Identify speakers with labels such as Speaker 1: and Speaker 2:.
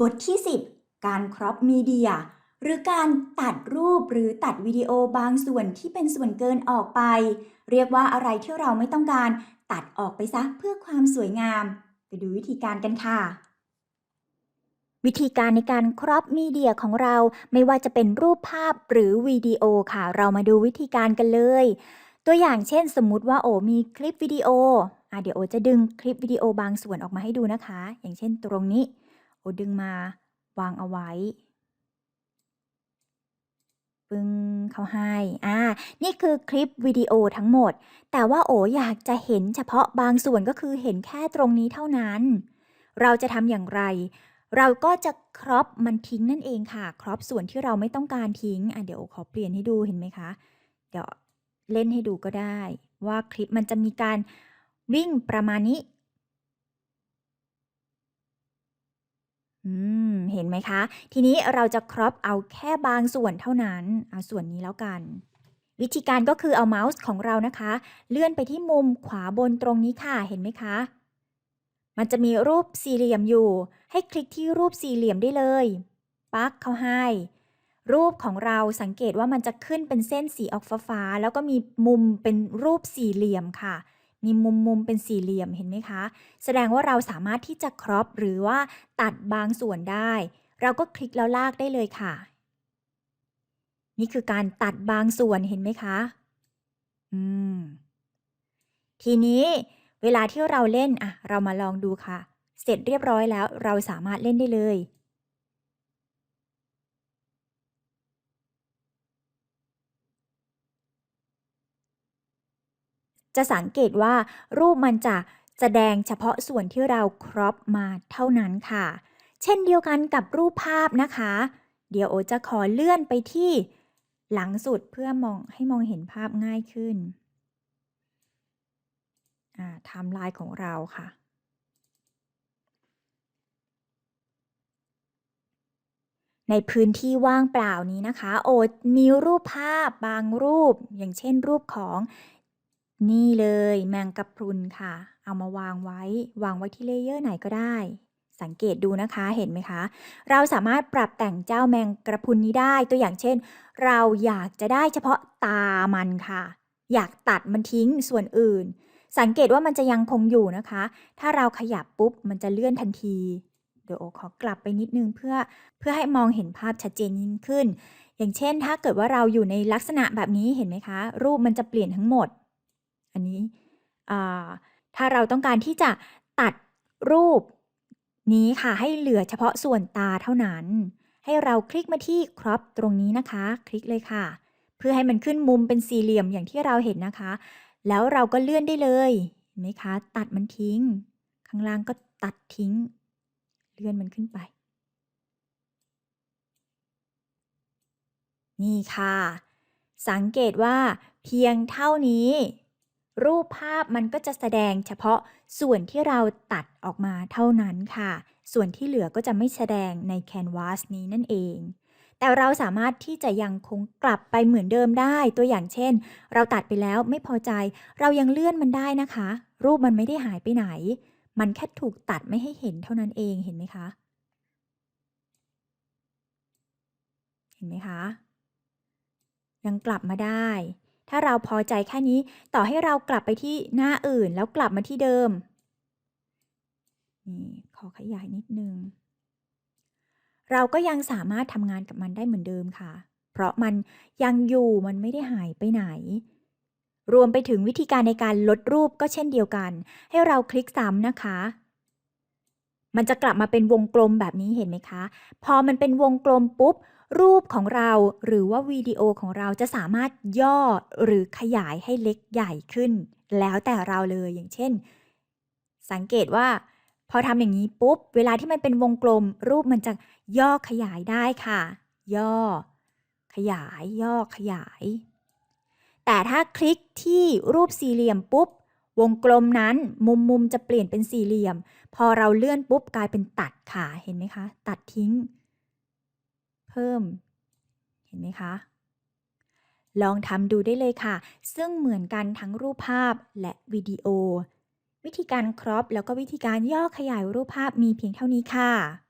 Speaker 1: บทที่ 10 การครอปมีเดียหรือการตัดรูปหรือตัดวิดีโอบางส่วนที่เป็นส่วนเกินออกไป เรียกว่าอะไรที่เราไม่ต้องการ ตัดออกไปซะเพื่อความสวยงาม ไปดูวิธีการกันค่ะ วิธีการในการครอปมีเดียของเราไม่ว่าจะเป็นรูปภาพหรือวิดีโอค่ะ เรามาดูวิธีการกันเลย ตัวอย่างเช่นสมมุติว่าโอมีคลิปวิดีโออะเดี๋ยวโอจะดึงคลิปวิดีโอบางส่วนออกมาให้ดูนะคะ อย่างเช่นตรงนี้ โอดึงมาวางเอาไว้ ปึ้งเขาให้ อ่า นี่คือคลิปวิดีโอทั้งหมด แต่ว่าโออยากจะเห็นเฉพาะบางส่วนก็คือเห็นแค่ตรงนี้เท่านั้น เราจะทำอย่างไร เราก็จะครอปมันทิ้งนั่นเองค่ะ ครอปส่วนที่เราไม่ต้องการทิ้ง อะเดี๋ยวขอเปลี่ยนให้ดูเห็นไหมคะ เดี๋ยวเล่นให้ดูก็ได้ ว่าคลิปมันจะมีการวิ่งประมาณนี้ อืม เห็นไหมคะ ทีนี้เราจะครอปเอาแค่บางส่วนเท่านั้น เอาส่วนนี้แล้วกัน วิธีการก็คือเอาเมาส์ของเรานะคะ เลื่อนไปที่มุมขวาบนตรงนี้ค่ะ เห็นไหมคะ มันจะมีรูปสี่เหลี่ยมอยู่ ให้คลิกที่รูปสี่เหลี่ยมได้เลยปักเข้าให้ รูปของเราสังเกตว่ามันจะขึ้นเป็นเส้นสีออกฟ้าๆแล้วก็มีมุมเป็นรูปสี่เหลี่ยมค่ะ มีมุมมุมเป็นสี่เหลี่ยมเห็นไหมคะ แสดงว่าเราสามารถที่จะครอปหรือว่าตัดบางส่วนได้ เราก็คลิกแล้วลากได้เลยค่ะ นี่คือการตัดบางส่วนเห็นไหมคะ อืม ทีนี้เวลาที่เราเล่นอะเรามาลองดูค่ะ เสร็จเรียบร้อยแล้ว เราสามารถเล่นได้เลย จะสังเกตว่ารูปมันจะแสดงเฉพาะส่วนที่เราครอปมาเท่านั้นค่ะ เช่นเดียวกันกับรูปภาพนะคะ เดี๋ยวโอจะขอเลื่อนไปที่หลังสุดเพื่อมองให้มองเห็นภาพง่ายขึ้นไทม์ไลน์ของเราค่ะในพื้นที่ว่างเปล่านี้นะคะ โอดมีรูปภาพบางรูป อย่างเช่นรูปของ นี่เลยแมงกะพรุนค่ะ เอามาวางไว้ วางไว้ที่เลเยอร์ไหนก็ได้ สังเกตดูนะคะเห็นไหมคะ เราสามารถปรับแต่งเจ้าแมงกระพรุนนี้ได้ตัวอย่างเช่น เราอยากจะได้เฉพาะตามันค่ะ อยากตัดมันทิ้งส่วนอื่น สังเกตว่ามันจะยังคงอยู่นะคะ ถ้าเราขยับปุ๊บมันจะเลื่อนทันที เดี๋ยวโอขอกลับไปนิดนึงเพื่อเพื่อให้มองเห็นภาพชัดเจนยิ่งขึ้น อย่างเช่น ถ้าเกิดว่าเราอยู่ในลักษณะแบบนี้เห็นไหมคะ รูปมันจะเปลี่ยนทั้งหมด อันนี้ถ้าเราต้องการที่จะตัดรูปนี้ค่ะให้เหลือเฉพาะส่วนตาเท่านั้น ให้เราคลิกมาที่ครอปตรงนี้นะคะ คลิกเลยค่ะ เพื่อให้มันขึ้นมุมเป็นสี่เหลี่ยมอย่างที่เราเห็นนะคะ แล้วเราก็เลื่อนได้เลยเห็นไหมคะ ตัดมันทิ้ง ข้างล่างก็ตัดทิ้ง เลื่อนมันขึ้นไป นี่ค่ะ สังเกตว่าเพียงเท่านี้ รูปภาพมันก็จะแสดงเฉพาะส่วนที่เราตัดออกมาเท่านั้นค่ะ ส่วนที่เหลือก็จะไม่แสดงในแคนวาสนี้นั่นเอง แต่เราสามารถที่จะยังคงกลับไปเหมือนเดิมได้ ตัวอย่างเช่น เราตัดไปแล้วไม่พอใจ เรายังเลื่อนมันได้นะคะ รูปมันไม่ได้หายไปไหน มันแค่ถูกตัดไม่ให้เห็นเท่านั้นเอง เห็นไหมคะ เห็นไหมคะ ยังกลับมาได้ ถ้าเราพอใจแค่นี้ ต่อให้เรากลับไปที่หน้าอื่นแล้วกลับมาที่เดิม นี่ ขอขยายนิดนึง เราก็ยังสามารถทำงานกับมันได้เหมือนเดิมค่ะ เพราะมันยังอยู่มันไม่ได้หายไปไหน รวมไปถึงวิธีการในการลดรูปก็เช่นเดียวกัน ให้เราคลิกซ้ำนะคะ มันจะกลับมาเป็นวงกลมแบบนี้เห็นไหมคะ พอมันเป็นวงกลมปุ๊บ รูปของเราหรือว่าวิดีโอของเราจะสามารถย่อหรือขยายให้เล็กใหญ่ขึ้น แล้วแต่เราเลยอย่างเช่น สังเกตว่า พอทำอย่างนี้ปุ๊บ เวลาที่มันเป็นวงกลม รูปมันจะย่อขยายได้ค่ะ ย่อ ขยาย ย่อขยาย แต่ถ้าคลิกที่รูปสี่เหลี่ยมปุ๊บ วงกลมนั้นมุมมุมจะเปลี่ยนเป็นสี่เหลี่ยม พอเราเลื่อนปุ๊บกลายเป็นตัดค่ะ เห็นไหมคะ ตัดทิ้ง เพิ่ม เห็นไหมคะ ลองทำดูได้เลยค่ะ ซึ่งเหมือนกันทั้งรูปภาพและวิดีโอ วิธีการครอปแล้วก็วิธีการย่อขยายรูปภาพมีเพียงเท่านี้ค่ะ